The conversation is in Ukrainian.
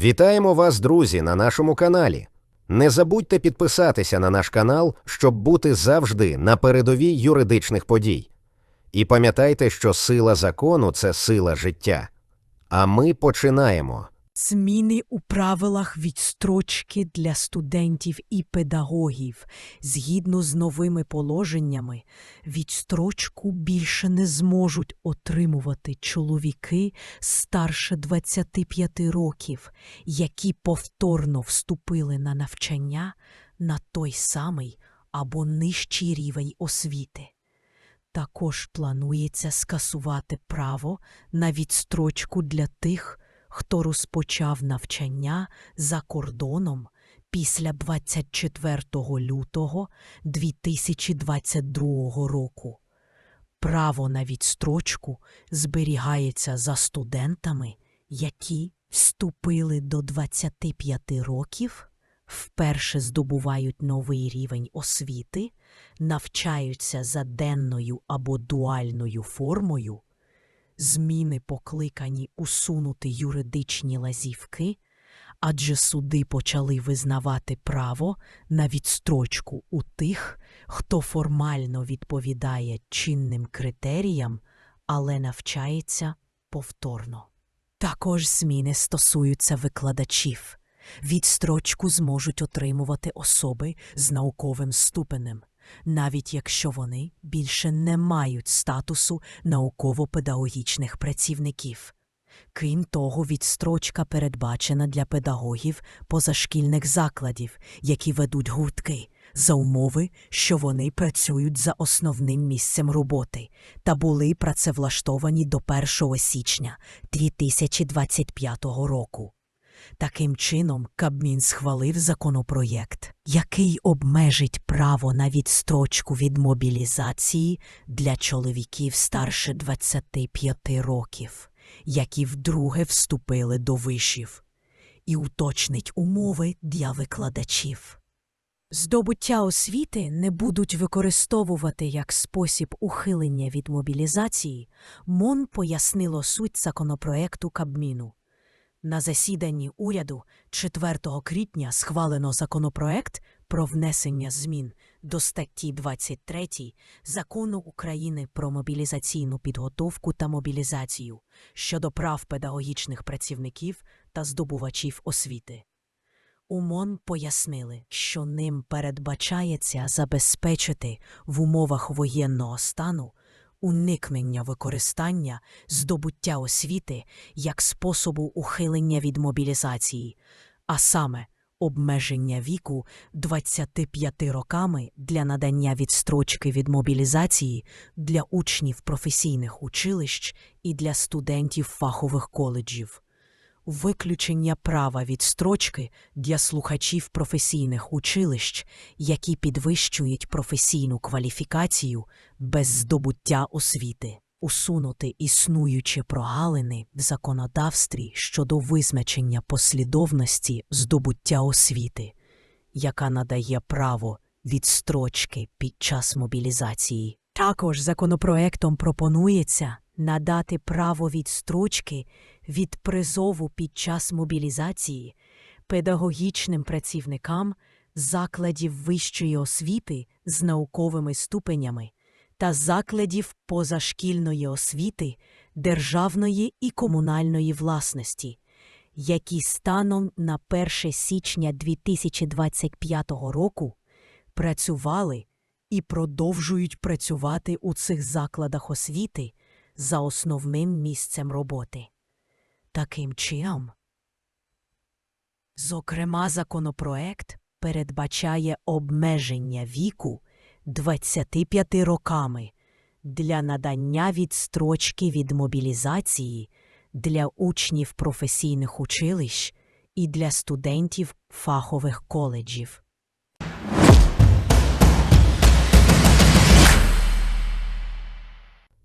Вітаємо вас, друзі, на нашому каналі. Не забудьте підписатися на наш канал, щоб бути завжди на передовій юридичних подій. І пам'ятайте, що сила закону це сила життя. А ми починаємо. Зміни у правилах відстрочки для студентів і педагогів. Згідно з новими положеннями, відстрочку більше не зможуть отримувати чоловіки старше 25 років, які повторно вступили на навчання на той самий або нижчий рівень освіти. Також планується скасувати право на відстрочку для тих, хто розпочав навчання за кордоном після 24 лютого 2022 року. Право на відстрочку зберігається за студентами, які вступили до 25 років, вперше здобувають новий рівень освіти, навчаються за денною або дуальною формою, зміни покликані усунути юридичні лазівки, адже суди почали визнавати право на відстрочку у тих, хто формально відповідає чинним критеріям, але навчається повторно. Також зміни стосуються викладачів. Відстрочку зможуть отримувати особи з науковим ступенем, навіть якщо вони більше не мають статусу науково-педагогічних працівників. Крім того, відстрочка передбачена для педагогів позашкільних закладів, які ведуть гуртки, за умови, що вони працюють за основним місцем роботи та були працевлаштовані до 1 січня 2025 року. Таким чином, Кабмін схвалив законопроєкт, який обмежить право на відстрочку від мобілізації для чоловіків старше 25 років, які вдруге вступили до вишів, і уточнить умови для викладачів. Здобуття освіти не будуть використовувати як спосіб ухилення від мобілізації, МОН пояснило суть законопроекту Кабміну. На засіданні уряду 4 квітня схвалено законопроект про внесення змін до статті 23 Закону України про мобілізаційну підготовку та мобілізацію щодо прав педагогічних працівників та здобувачів освіти. У МОН пояснили, що ним передбачається забезпечити в умовах воєнного стану уникнення використання здобуття освіти як способу ухилення від мобілізації, а саме обмеження віку 25 роками для надання відстрочки від мобілізації для учнів професійних училищ і для студентів фахових коледжів. Виключення права відстрочки для слухачів професійних училищ, які підвищують професійну кваліфікацію без здобуття освіти, усунути існуючі прогалини в законодавстві щодо визначення послідовності здобуття освіти, яка надає право відстрочки під час мобілізації. Також законопроектом пропонується надати право відстрочки від призову під час мобілізації педагогічним працівникам закладів вищої освіти з науковими ступенями та закладів позашкільної освіти державної і комунальної власності, які станом на 1 січня 2025 року працювали і продовжують працювати у цих закладах освіти за основним місцем роботи. Таким чином, зокрема, законопроект передбачає обмеження віку 25 роками для надання відстрочки від мобілізації для учнів професійних училищ і для студентів фахових коледжів.